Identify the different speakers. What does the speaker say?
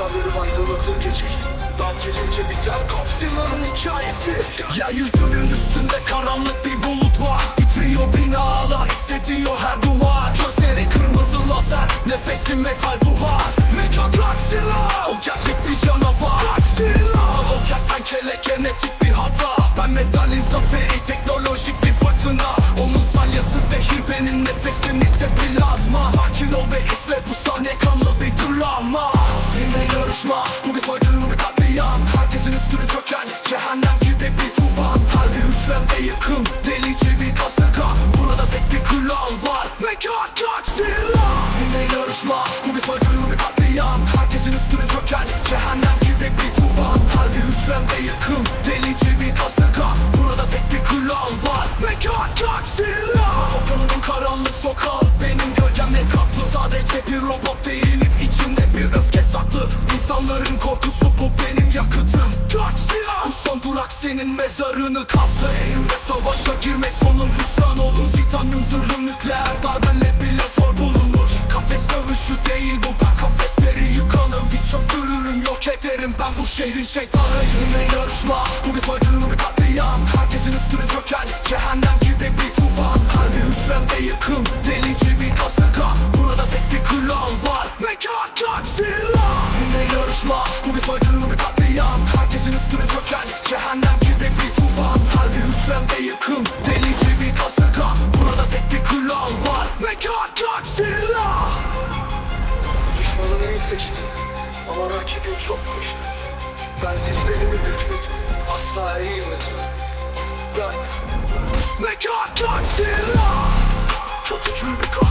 Speaker 1: Nazarlarım aydınlatır geceyi Dan gelince biter Godzilla'nın hikayesi. Yeryüzünün üstünde karanlık bir bulut var. Titriyor binalar hissediyor her duvar. Gözleri kırmızı lazer Nefesi metal buhar Mega Godzilla O gerçek bir canavar. Godzilla O kertenkele genetik bir hata. Ben metalin zaferi teknolojik bir fırtına. Onun salyası zehir benim nefesim ise plazma. Sakin ol ve Herkesin üstüne çöken cehennem gibi bir tufan. Her hücremde yıkım. Delici bir kasırga. Burada tek bir kural var. Mega Godzilla Okanın karanlık sokağı. Benim gölgemle kaplı. Sadece bir robot değilim içinde bir öfke saklı. İnsanların korkusu bu benim yakıtım. Godzilla Bu son durak senin mezarını kazdı Elimde savaşa girme sonun hüsran olur Titanyum zırhlı nükleer darbenle ben bu şehrin şeytanıyım Yine yarışma. Bu bir soykırım bir katliam. Herkesin üstüne çöken cehennem gibi bir tufan. Her bir hücremde yıkım delici bir kasırga. Burada tek bir kural var. Mega Godzilla Yine yarışma. Bu bir soykırım bir katliam. Herkesin üstüne çöken cehennem gibi bir tufan. Her bir hücremde yıkım delici bir kasırga. Burada tek bir kural var. Mega Godzilla Düşmanını iyi seçtin ama rakibin çok güçlü ben dizlerimi bükmedim Asla eğilmedim Ben Mekan taksirla Kötücül bir kahve